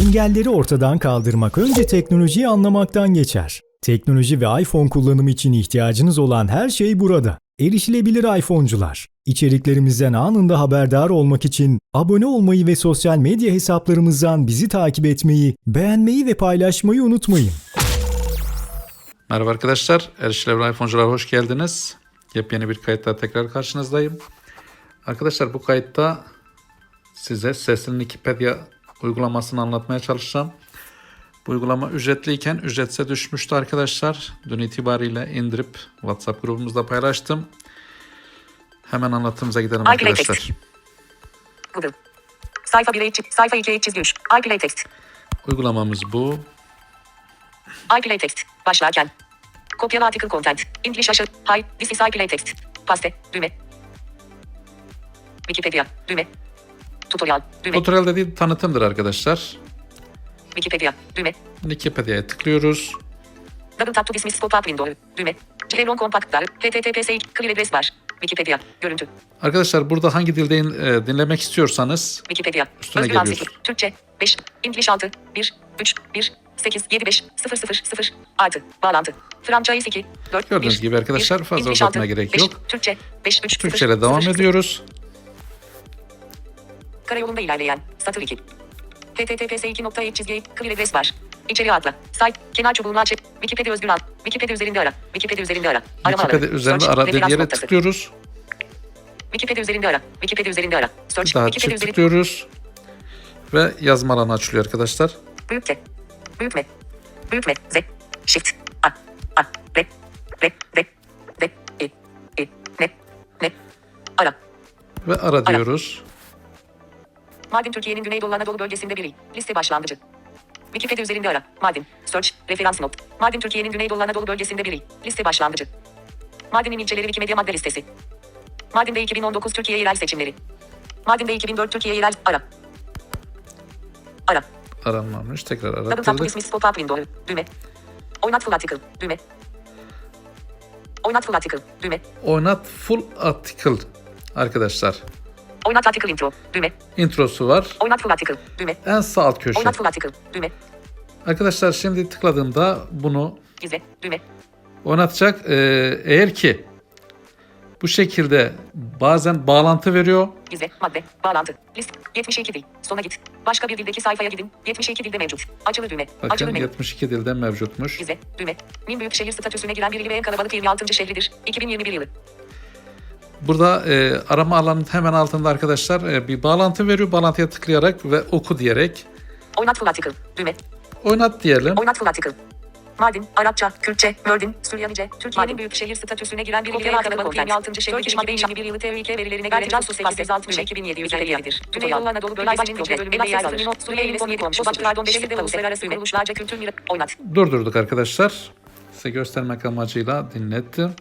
Engelleri ortadan kaldırmak önce teknolojiyi anlamaktan geçer. Teknoloji ve iPhone kullanımı için ihtiyacınız olan her şey burada. Erişilebilir iPhone'cular. İçeriklerimizden anında haberdar olmak için abone olmayı ve sosyal medya hesaplarımızdan bizi takip etmeyi, beğenmeyi ve paylaşmayı unutmayın. Merhaba arkadaşlar, Erişilebilir iPhone'cular hoş geldiniz. Yepyeni bir kayıtta tekrar karşınızdayım. Arkadaşlar bu kayıtta size Sesli Wikipedia uygulamasını anlatmaya çalışacağım. Bu uygulama ücretliyken ücretse düşmüştü arkadaşlar. Dün itibariyle indirip WhatsApp grubumuzda paylaştım. Hemen anlatımıza gidelim arkadaşlar. Google. Sayfa 1'e çiz- sayfa 2'ye çizgi 3. iPlay text. Uygulamamız bu. iPlay text. Başlarken. Kopyala article content. English aşağı. Hi. This is iPlay text. Paste. Düğme. Wikipedia. Düğme. Tutorial. Düğme. Tutorial dediği tanıtımdır arkadaşlar. Wikipedia. Düğme. Wikipedia'ya tıklıyoruz. Double tap to dismiss pop-up window. Düğme. Clone compact dar. HTTPS clear address bar. Wikipedia. Görüntü. Arkadaşlar burada hangi dilde in- e, dinlemek istiyorsanız Wikipedia. Üstüne Özgür geliyoruz. Ansızlık. Türkçe. 5. English 6. 1. 3. 1. 8. 7. 5. 0. 0. 0. Artı. Bağlantı. Fransız 2. 4. Gördüğünüz gibi arkadaşlar fazla uzatmaya gerek yok. Türkçe. 5. 3. Türkçe ile devam ediyoruz. Karayolunda ilerleyen. Satır 2. https 2 çizgi clear address var. İçeri atla. Site. Kenar çubuğunu aç. Wikipedia özgür al. Wikipedia üzerinde ara. Wikipedia üzerinde ara. Arama Wikipedia alanı. üzerinde Search. ara dediği Referans yere noktası. tıklıyoruz. Wikipedia üzerinde ara. Wikipedia üzerinde ara. Search. Daha Wikipedia çift üzerinde. tıklıyoruz. Ve yazma alanı açılıyor arkadaşlar. Büyükle. Büyükle. Büyükle. Z. Shift. A. A. R. R. R. R. E. E. Ne. Ne. Ara. Ve ara diyoruz. Mardin Türkiye'nin Güneydoğu Anadolu bölgesinde biri. Liste başlangıcı. Wikipedia üzerinde ara. Mardin. Search. Referans not. Mardin Türkiye'nin Güneydoğu Anadolu bölgesinde biri. Liste başlangıcı. Mardin'in ilçeleri Wikimedia madde listesi. Mardin'de 2019 Türkiye yerel seçimleri. Mardin'de 2004 Türkiye yerel ara. Ara. Aranmamış. Tekrar arattırdık. dismiss pop-up window. Düğme. Oynat full article. Düğme. Oynat full article. Düğme. Oynat full article. Arkadaşlar. Oynat article intro. Düğme. Introsu var. Oynat full article. Düğme. En sağ alt köşe. Oynat full article. Düğme. Arkadaşlar şimdi tıkladığımda bunu Gizle. Düğme. oynatacak. Ee, eğer ki bu şekilde bazen bağlantı veriyor. Gizle. Madde. Bağlantı. List. 72 dil. Sona git. Başka bir dildeki sayfaya gidin. 72 dilde mevcut. Açılı düğme. Açılı Bakın menü. 72 dilde mevcutmuş. Gizle. Düğme. Min büyük şehir statüsüne giren bir ili ve en kalabalık 26. şehridir. 2021 yılı. Burada e, arama alanının hemen altında arkadaşlar e, bir bağlantı veriyor. Bağlantıya tıklayarak ve oku diyerek Oynat full article. Düğme. oynat diyelim. Oynat full article. Mardin, Arapça, Kürtçe, Mördin, Süryanice, Türkiye'nin büyük şehir statüsüne giren bir ili ve kalabalık 26. şehir 2021 yılı TÜİK verilerine göre Casus 860 2757'dir. Güneydoğu Anadolu bölgesinin Nice bölümünde yer alır. Suriye'nin 17 komşusudur. Pardon, Beşik'te uluslararası kuruluşlarca kültür oynat. Durdurduk arkadaşlar. Size göstermek amacıyla dinlettim.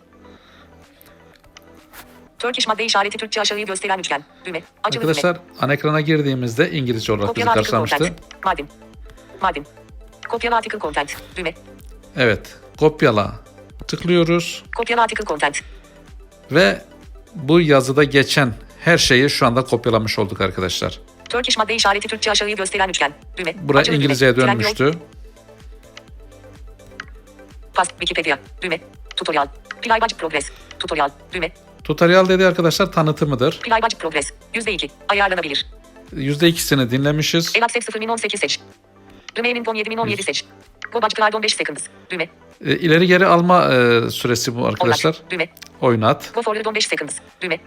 Turkish madde işareti Türkçe aşağıyı gösteren üçgen. Düğme. Düğme. Arkadaşlar ana ekrana girdiğimizde İngilizce olarak bizi Kopyala article karşılamıştı. Mardin. Mardin. Kopyala article content. Düğme. Evet. Kopyala. Tıklıyoruz Kopyala article content. ve bu yazıda geçen her şeyi şu anda kopyalamış olduk arkadaşlar. Turkish madde işareti Türkçe aşağıyı gösteren üçgen. Düğme. Buraya düğme. İngilizceye yol. dönmüştü. Pas. Wikipedia. Düğme. Tutorial. Playback progress. Tutorial. Düğme. Tutorial dedi arkadaşlar tanıtımıdır. Playback progress. %2. Ayarlanabilir. %2'sini dinlemişiz. El access 0 min 18 seç. Remaining 17 min 17 seç. Go budget cloud 15 seconds. Düğme. E, ileri geri alma e, süresi bu Oynat. arkadaşlar. Düğme. Oynat. Go forward 15 seconds. Düğme.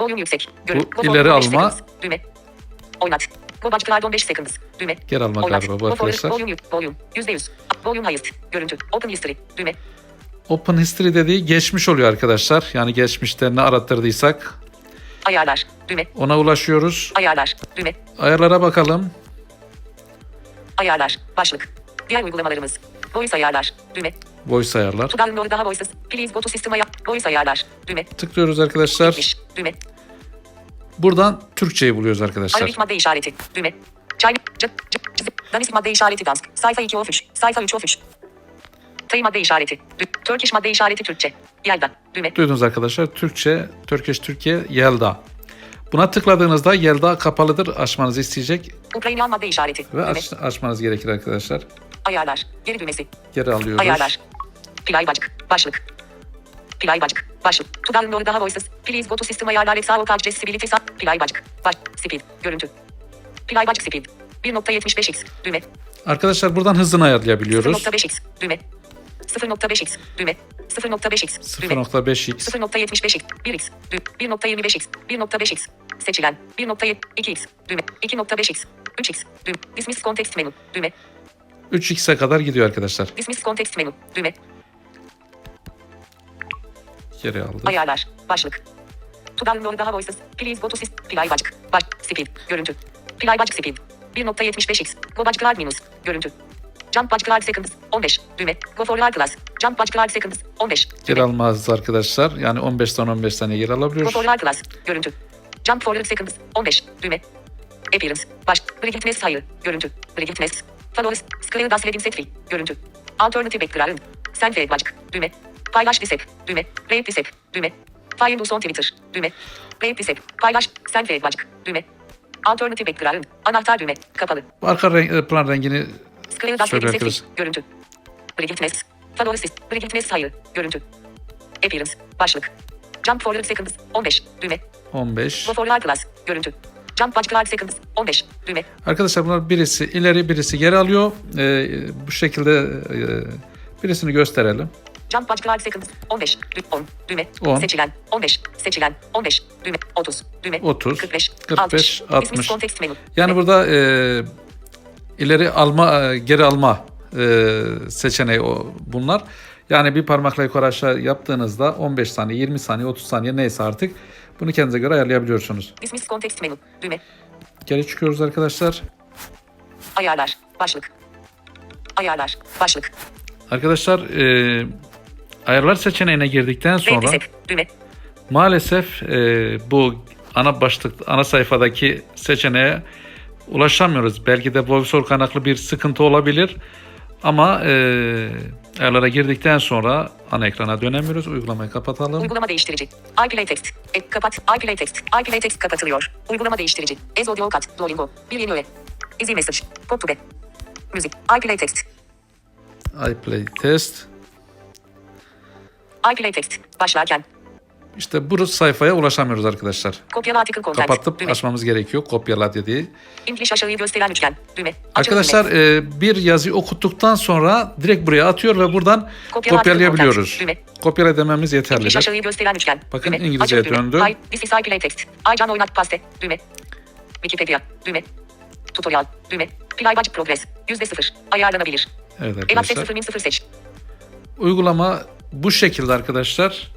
Volume yüksek. Görün. Bu Go forward ileri 15 alma. seconds. Düğme. Oynat. Go budget cloud 15 seconds. Düğme. Geri alma Oynat. galiba bu Go forward. arkadaşlar. Volume. yük- Volume. %100. Volume highest. Görüntü. Open history. Düğme. Open History dediği geçmiş oluyor arkadaşlar. Yani geçmişte ne arattırdıysak Ayarlar. Düğme. ona ulaşıyoruz. Ayarlar. Düğme. Ayarlara bakalım. Ayarlar. Başlık. Diğer uygulamalarımız. Voice ayarlar. Düğme. Voice ayarlar. To download daha voices. Please go to system ayar. Voice ayarlar. Düğme. Tıklıyoruz arkadaşlar. Gitmiş. Düğme. Buradan Türkçeyi buluyoruz arkadaşlar. Arabik madde işareti. Düğme. China. C, C, C, Danisk madde işareti dans. Sayfa 2 of 3. Sayfa 3 of 3. Tay madde işareti. Turkish madde işareti Türkçe. Yelda. Düğme. Duydunuz arkadaşlar. Türkçe, Turkish Türkiye, Yelda. Buna tıkladığınızda Yelda kapalıdır açmanızı isteyecek Ukraynayan madde işareti. ve aç, açmanız gerekir arkadaşlar. Ayarlar. Geri düğmesi. Geri alıyoruz. Ayarlar. Play bacık. Başlık. Play bacık. Başlık. To download daha voices. Please go to system ayarlar extra accessibility sub. Play bacık. Baş. Speed. Görüntü. Play bacık speed. 1.75x. Düğme. Arkadaşlar buradan hızını ayarlayabiliyoruz. 0.5x. Düğme. 0.5x. Düğme. 0.5x. Düğme. 0.5x 0.75x, 1x, düğme, 1.25x, 1.5x, seçilen, 1.2x, düğme, 2.5x, 3x, düğme, dismiss context menü, düğme, 3x'e kadar gidiyor arkadaşlar. dismiss context menü, düğme, Geri aldı. ayarlar, başlık. To download daha voices, please go to system, play bacık, baş, speed, görüntü, play bacık speed, 1.75x, go bacıklar minus, görüntü. Jump bacıklar seconds, 15, düğme, go for all class, jump bacıklar seconds, 15, Geri düğme, almaz arkadaşlar. Yani 15'ten 15 saniye geri go alabiliyoruz. for all class, görüntü. Jump for all seconds, 15, düğme, Appearance. Baş. Brightness hayır. Görüntü. Brightness. Followers. Scale das leading set free. Görüntü. Alternative background. Send bacık. Düğme. Paylaş disep. Düğme. Rate disep. Düğme. Find us on Twitter. Düğme. Rate disep. Paylaş. Send bacık. Düğme. Alternative background. Anahtar düğme. Kapalı. Arka renk, plan rengini Scale das Söyle leading set arkadaş. free. Görüntü. Brightness. Followers. Brightness hayır. Görüntü. Appearance. Başlık. Jump for all seconds. 15. Düğme. 15. Go for all class. Görüntü. Jump bacıklar seconds. 15. Düğme. Arkadaşlar bunlar birisi ileri birisi geri alıyor. Ee, bu şekilde e, birisini gösterelim. Jump bacıklar seconds. 15. Dü 10. Düğme. 10. Seçilen. 15. Seçilen. 15. Düğme. 30. Düğme. 30, 45. 45, 60. 60. Dismiss context menü. Yani burada e, ileri alma, e, geri alma e, seçeneği o, bunlar. Yani bir parmakla yukarı aşağı yaptığınızda 15 saniye, 20 saniye, 30 saniye neyse artık bunu kendinize göre ayarlayabiliyorsunuz. Dismiss context menü. Düğme. Geri çıkıyoruz arkadaşlar. Ayarlar. Başlık. Ayarlar. Başlık. Arkadaşlar e, ayarlar seçeneğine girdikten sonra. Düğme. maalesef e, bu ana başlık ana sayfadaki seçeneğe ulaşamıyoruz. Belki de voiceover kaynaklı bir sıkıntı olabilir. Ama e, ayarlara girdikten sonra ana ekrana dönemiyoruz. Uygulamayı kapatalım. Uygulama değiştirici. iPlay text. E, kapat. iPlay text. iPlay text kapatılıyor. Uygulama değiştirici. Ez audio kat. Duolingo. Bir yeni öğe. Easy message. Pop to be. Müzik. iPlay text. iPlay test. iPlay text. Başlarken. İşte bu sayfaya ulaşamıyoruz arkadaşlar. Kopyala article content. Kapatıp Düğme. açmamız gerekiyor. Kopyala dediği. English aşağıyı gösteren üçgen. Düğme. Açılı Arkadaşlar e, bir yazıyı okuttuktan sonra direkt buraya atıyor ve buradan Kopyala kopyalayabiliyoruz. Kopyala dememiz English yeterlidir. aşağıyı gösteren üçgen. Bakın Düğme. İngilizceye düğme. döndü. Hi, this is iPlay text. Aycan oynat paste. Düğme. Wikipedia. Düğme. Tutorial. Düğme. Play budget progress. Yüzde sıfır. Ayarlanabilir. Evet Elapse arkadaşlar. sıfır min sıfır seç. Uygulama bu şekilde arkadaşlar.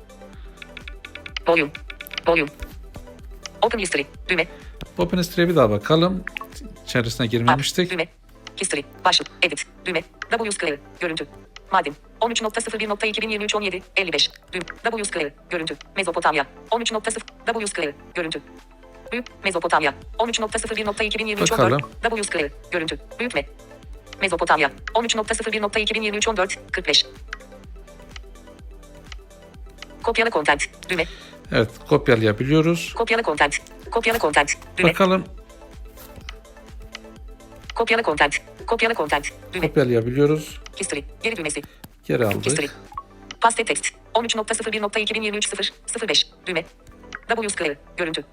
Volume. Volume. Open history. Düğme. Open History'e bir daha bakalım. İçerisine girmemiştik. Düğme. History. Başlık. Edit. Düğme. W scale. Görüntü. Madin. 13.01.2023 17 55. Düğme. W scale. Görüntü. Mezopotamya. 13.0 W scale. Görüntü. Büyük. Mezopotamya. 13.01.2023 Bakalım. 14. W scale. Görüntü. Büyütme. Mezopotamya. 13.01.2023 14 45. Kopyala content. Düğme. Evet kopyalayabiliyoruz. Kopyala content. Kopyala content. Düğme. Bakalım Kopyala content. Kopyala content. Düğme. kopyalayabiliyoruz. History. Geri düğmesi. Geri History. aldık. Paste text. 13.01.2023 0 05. Düğme. W scale. Görüntü.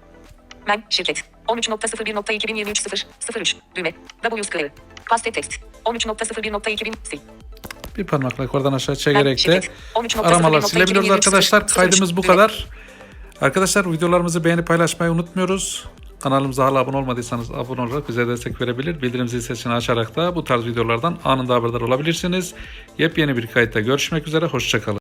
Men. Şirket. 13.01.2023 0 03. Düğme. W scale. Paste text. 13.01.2000 sil. Bir parmakla yukarıdan aşağı çekerek de Şirket. 13.01.2023 aramalar silebiliyoruz arkadaşlar. 03. Kaydımız bu kadar. Arkadaşlar videolarımızı beğenip paylaşmayı unutmuyoruz. Kanalımıza hala abone olmadıysanız abone olarak bize destek verebilir. Bildirim zil sesini açarak da bu tarz videolardan anında haberdar olabilirsiniz. Yepyeni bir kayıtta görüşmek üzere. Hoşçakalın.